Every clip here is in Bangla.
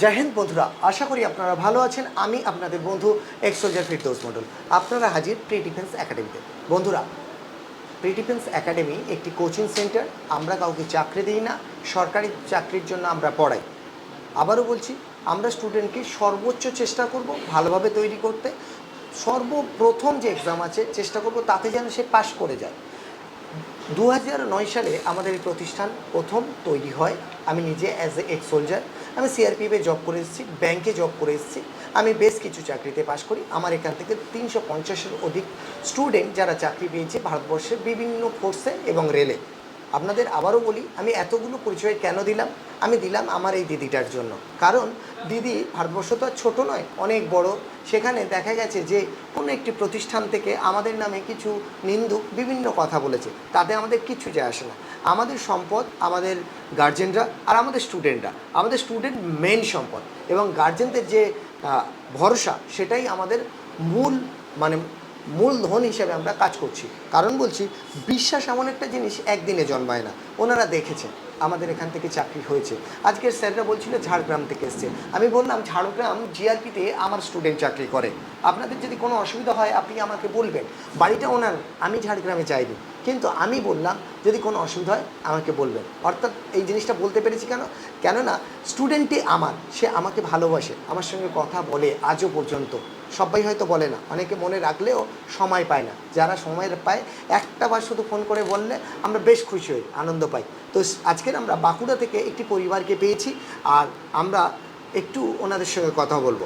জয় হিন্দ বন্ধুরা, আশা করি আপনারা ভালো আছেন। আমি আপনাদের বন্ধু এক্স সোলজার ফিরদৌস মন্ডল আপনারা হাজির প্রি ডিফেন্স একাডেমিতে বন্ধুরা প্রি ডিফেন্স একাডেমি একটি কোচিং সেন্টার আমরা কাউকে চাকরি দিই না, সরকারি চাকরির জন্য আমরা পড়াই। আবারও বলছি, আমরা স্টুডেন্টকে সর্বোচ্চ চেষ্টা করব ভালোভাবে তৈরি করতে। সর্বপ্রথম যে এক্সাম আছে, চেষ্টা করব তাতে যেন সে পাশ করে যায়। দু সালে আমাদের এই প্রতিষ্ঠান প্রথম তৈরি হয়। আমি নিজে অ্যাজ এ এক্স সোলজার আমি সিআরপিএফে জব করে এসেছি ব্যাংকে জব করে এসেছি। আমি বেশ কিছু চাকরিতে পাশ করি। আমার এখান থেকে তিনশো পঞ্চাশের অধিক স্টুডেন্ট যারা চাকরি পেয়েছে ভারতবর্ষের বিভিন্ন ফোর্সে এবং রেলে আপনাদের আবারও বলি, আমি এতগুলো পরিচয় কেন দিলাম? আমি দিলাম আমার এই দিদিটার জন্য। কারণ দিদি ভারতবর্ষ তো আর ছোটো নয়, অনেক বড়। সেখানে দেখা গেছে যে, কোনো একটি প্রতিষ্ঠান থেকে আমাদের নামে কিছু নিন্দুক বিভিন্ন কথা বলেছে। তাতে আমাদের কিছু যায় আসে না। আমাদের সম্পদ, আমাদের গার্জেনরা আর আমাদের স্টুডেন্টরা আমাদের স্টুডেন্ট মেন সম্পদ এবং গার্জেনদের যে ভরসা, সেটাই আমাদের মূল মানে মূলধন হিসেবে আমরা কাজ করছি। কারণ বলছি, বিশ্বাস এমন একটা জিনিস একদিনে জন্মায় না। ওনারা দেখেছেন। আমাদের এখান থেকে চাকরি হয়েছে। আজকের স্যাররা বলছিল ঝাড়গ্রাম থেকে এসছে। আমি বললাম, ঝাড়গ্রাম জিআরপিতে আমার স্টুডেন্ট চাকরি করে। আপনাদের যদি কোনো অসুবিধা হয়, আপনি আমাকে বলবেন। বাড়িটা ওনার, আমি ঝাড়গ্রামে চাইনি কিন্তু আমি বললাম, যদি কোনো অসুবিধা হয়, আমাকে বলবেন। অর্থাৎ এই জিনিসটা বলতে পেরেছি কেন? কেননা স্টুডেন্টই আমার, সে আমাকে ভালোবাসে। আমার সঙ্গে কথা বলে আজও পর্যন্ত। সবাই হয়তো বলে না। অনেকে মনে রাখলেও সময় পায় না। যারা সময় পায়, একটা বার শুধু ফোন করে বললে আমরা বেশ খুশি হই, আনন্দ পাই। তো আজকের আমরা বাঁকুড়া থেকে একটি পরিবারকে পেয়েছি আর আমরা একটু ওনাদের সঙ্গে কথা বলব।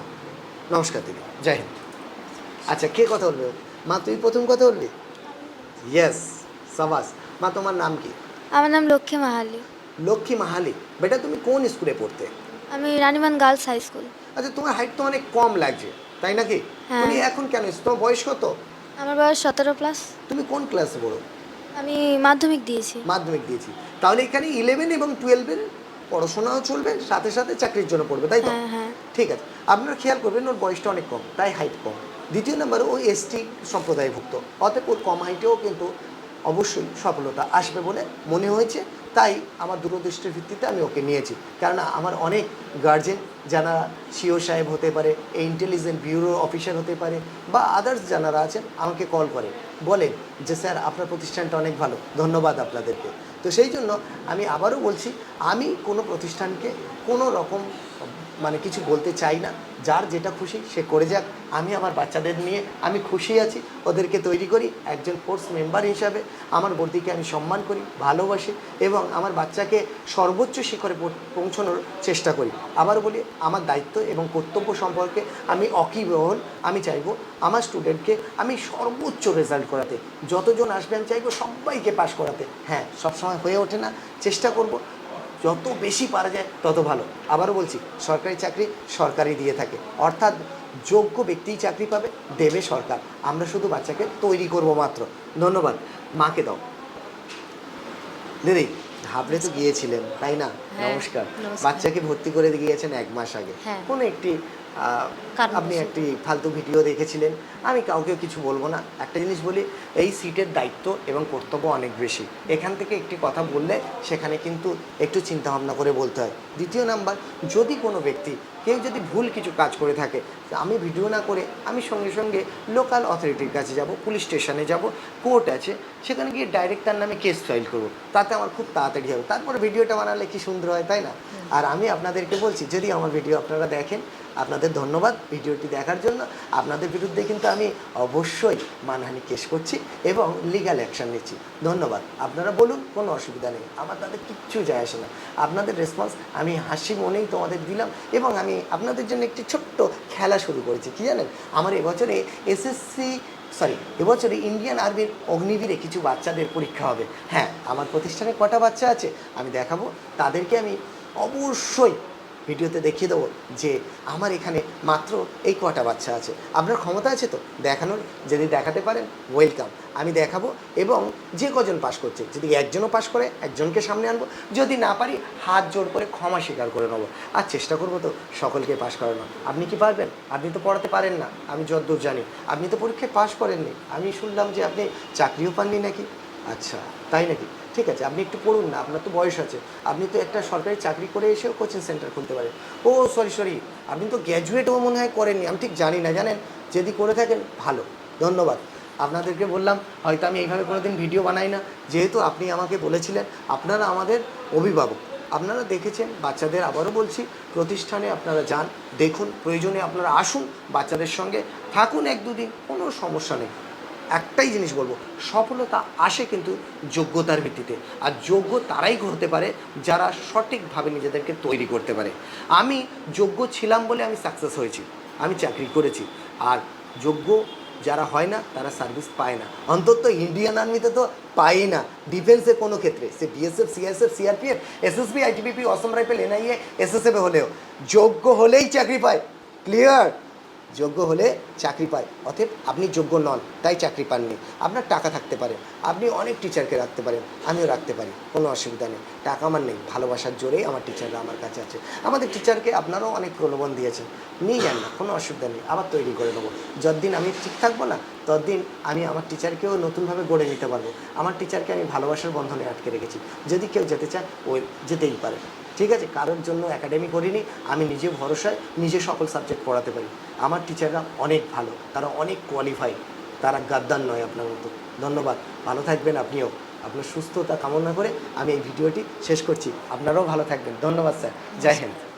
নমস্কার দিদি। জয় হিন্দ। আচ্ছা কে কথা বলবে? মা তুই প্রথম কথা বলবি ইয়েস সাবাস। মা তোমার নাম কি? আমার নাম লক্ষ্মী মাহালি। লক্ষ্মী মাহালি। বেটা তুমি কোন স্কুলে পড়তে? আমি রানীমান গার্লস হাই স্কুল। আচ্ছা তোমার হাইট তো অনেক কম লাগছে তাই নাকি? হ্যাঁ। তুমি এখন কেন? তোমার বয়স কত? আমার বয়স সতেরো প্লাস। তুমি কোন ক্লাসে পড়ো? আমি মাধ্যমিক দিয়েছি। মাধ্যমিক দিয়েছি। তাহলে এখানে ইলেভেন এবং টুয়েলভের পড়াশোনাও চলবে সাথে সাথে চাকরির জন্য পড়বে তাই তো? হ্যাঁ হ্যাঁ। ঠিক আছে। আপনারা খেয়াল করবেন ওর বয়সটা অনেক কম তাই হাইট কম। দ্বিতীয় নম্বর ও এসটি সম্প্রদায়ভুক্ত। অতএব ওর কম হাইটেও কিন্তু অবশ্যই সফলতা আসবে বলে মনে হয়েছে। তাই আমার দূরদৃষ্টির ভিত্তিতে আমি ওকে নিয়েছি। কেননা আমার অনেক গার্জেন যারা সিও সাহেব হতে পারে ইন্টেলিজেন্ট ব্যুরো অফিসার হতে পারে বা আদার্স যারা আছেন আমাকে কল করে। বলেন যে, স্যার, আপনার প্রতিষ্ঠানটা অনেক ভালো। ধন্যবাদ আপনাদেরকে। তো সেই জন্য আমি আবারও বলছি, আমি কোনো প্রতিষ্ঠানকে কোনো রকম মানে কিছু বলতে চাই না। যার যেটা খুশি সে করে যাক। আমি আমার বাচ্চাদের নিয়ে আমি খুশি আছি। ওদেরকে তৈরি করি। একজন ফোর্স মেম্বার হিসাবে আমার বর্দিকে আমি সম্মান করি, ভালোবাসি এবং আমার বাচ্চাকে সর্বোচ্চ শিখরে পৌঁছানোর চেষ্টা করি। আবার বলি, আমার দায়িত্ব এবং কর্তব্য সম্পর্কে আমি অকিবহল আমি চাইব আমার স্টুডেন্টকে আমি সর্বোচ্চ রেজাল্ট করাতে। যতজন আসবে আমি চাইব সবাইকে পাশ করাতে। হ্যাঁ সবসময় হয়ে ওঠে না। চেষ্টা করব যত বেশি পারা যায় তত ভালো। আবারও বলছি সরকারি চাকরি সরকারই দিয়ে থাকে। অর্থাৎ যোগ্য ব্যক্তিই চাকরি পাবে দেবে সরকার। আমরা শুধু বাচ্চাকে তৈরি করব মাত্র। ধন্যবাদ। মাকে দাও। দিদি হাবড়ে তো গিয়েছিলেন তাই না? হ্যাঁ, নমস্কার। বাচ্চাকে ভর্তি করে গিয়েছেন এক মাস আগে। হ্যাঁ। কোনো একটি আপনি একটি ফালতু ভিডিও দেখেছিলেন। আমি কাউকে কিছু বলব না। একটা জিনিস বলি এই সিটের দায়িত্ব এবং কর্তব্য অনেক বেশি। এখান থেকে একটি কথা বললে সেখানে কিন্তু একটু চিন্তা ভাবনা করে বলতে হয়। দ্বিতীয় নাম্বার যদি কোনো ব্যক্তি কেউ যদি ভুল কিছু কাজ করে থাকে আমি ভিডিও না করে আমি সঙ্গে সঙ্গে লোকাল অথরিটির কাছে যাব পুলিশ স্টেশনে যাব কোর্ট আছে সেখানে গিয়ে ডাইরেক্ট তার নামে কেস ফাইল করব। তাতে আমার খুব তাড়াতাড়ি হবে। তারপরে ভিডিওটা বানালে কি সুন্দর হয় তাই না? আর আমি আপনাদেরকে বলছি যদি আমার ভিডিও আপনারা দেখেন আপনাদের ধন্যবাদ ভিডিওটি দেখার জন্য। আপনাদের বিরুদ্ধে কিন্তু আমি অবশ্যই মানহানি কেস করছি এবং লিগ্যাল অ্যাকশন নিচ্ছি। ধন্যবাদ। আপনারা বলুন, কোনো অসুবিধা নেই। আমার তাতে কিচ্ছু যায় আসে না। আপনাদের রেসপন্স আমি হাসি মনেই তোমাদের দিলাম এবং আমি আপনাদের জন্য একটি ছোট্ট খেলা শুরু করেছি। কি জানেন? আমার এবছরে এসএসসি সরি এবছরে ইন্ডিয়ান আর্মির অগ্নিবীরে কিছু বাচ্চাদের পরীক্ষা হবে। হ্যাঁ আমার প্রতিষ্ঠানে কটা বাচ্চা আছে? আমি দেখাবো। তাদেরকে আমি অবশ্যই ভিডিওতে দেখিয়ে দেবো যে আমার এখানে মাত্র এই কটা বাচ্চা আছে। আপনার ক্ষমতা আছে তো? দেখানোর? যদি দেখাতে পারেন ওয়েলকাম আমি দেখাবো এবং যে কজন পাস করছে, যদি একজনও পাস করে, একজনকে সামনে আনব। যদি না পারি, হাত জোর করে ক্ষমা স্বীকার করে নেব। আর চেষ্টা করব তো সকলকে পাস করানো আপনি কি পারবেন? আপনি তো পড়াতে পারেন না। আমি যতদূর জানি। আপনি তো পরীক্ষায় পাস করেননি। আমি শুনলাম যে আপনি চাকরিও পাননি নাকি? আচ্ছা তাই নাকি? ঠিক আছে, আপনি একটু পড়ুন না, আপনার তো বয়স আছে। আপনি তো একটা সরকারি চাকরি করে এসেও কোচিং সেন্টার খুলতে পারেন। ও সরি সরি আপনি তো গ্র্যাজুয়েটও মনে হয় করেননি, আমি ঠিক জানি না, জানেন? যদি করে থাকেন, ভালো, ধন্যবাদ। আপনাদেরকে বললাম, হয়তো আমি এইভাবে কোনোদিন ভিডিও বানাই না, যেহেতু আপনি আমাকে বলেছিলেন, আপনারা আমাদের অভিভাবক। আপনারা দেখেছেন, বাচ্চাদের আবারও বলছি, প্রতিষ্ঠানে আপনারা যান, দেখুন, প্রয়োজনে আপনারা আসুন, বাচ্চাদের সঙ্গে থাকুন এক দুদিন, কোনো সমস্যা নেই। একটাই জিনিস বলব, সফলতা আসে কিন্তু যোগ্যতার ভিত্তিতে। আর যোগ্য তারাই হতে পারে যারা সঠিকভাবে নিজেদেরকে তৈরি করতে পারে। আমি যোগ্য ছিলাম বলে আমি সাকসেস হয়েছি, আমি চাকরি করেছি। আর যোগ্য যারা হয় না, তারা সার্ভিস পায় না। অন্তত ইন্ডিয়ান আর্মিতে তো পায়ই না। ডিফেন্সে কোনো ক্ষেত্রে, সে BSF CSF CRPF SSB ITBP Assam rifle NIA SSF হলেও। যোগ্য হলেই চাকরি পায় ক্লিয়ার যোগ্য হলে চাকরি পায়, অতএব আপনি যোগ্য নন, তাই চাকরি পাননি। আপনার টাকা থাকতে পারে, আপনি অনেক টিচারকে রাখতে পারেন, আমিও রাখতে পারি, কোনো অসুবিধা নেই। টাকা আমার নেই, ভালোবাসার জোরেই আমার টিচাররা আমার কাছে আছে। আমাদের টিচারকে আপনারাও অনেক প্রলোভন দিয়েছেন, নিয়ে যান না, কোনো অসুবিধা নেই, আবার তৈরি করে দেবো। যতদিন আমি ঠিক থাকব না, ততদিন আমি আমার টিচারকেও নতুনভাবে গড়ে নিতে পারব। আমার টিচারকে আমি ভালোবাসার বন্ধনে আটকে রেখেছি, যদি কেউ যেতে চায় ওই যেতেই পারে। ঠিক আছে, কারোর জন্য একাডেমি করিনি, আমি নিজে ভরসায় নিজে সকল সাবজেক্ট পড়াতে পারি। আমার টিচাররা অনেক ভালো, তারা অনেক কোয়ালিফাই তারা গাদ্দার নয় আপনার মতো। ধন্যবাদ, ভালো থাকবেন আপনিও। আপনার সুস্থতা কামনা করে আমি এই ভিডিওটি শেষ করছি। আপনারাও ভালো থাকবেন। ধন্যবাদ স্যার। জয় হিন্দ।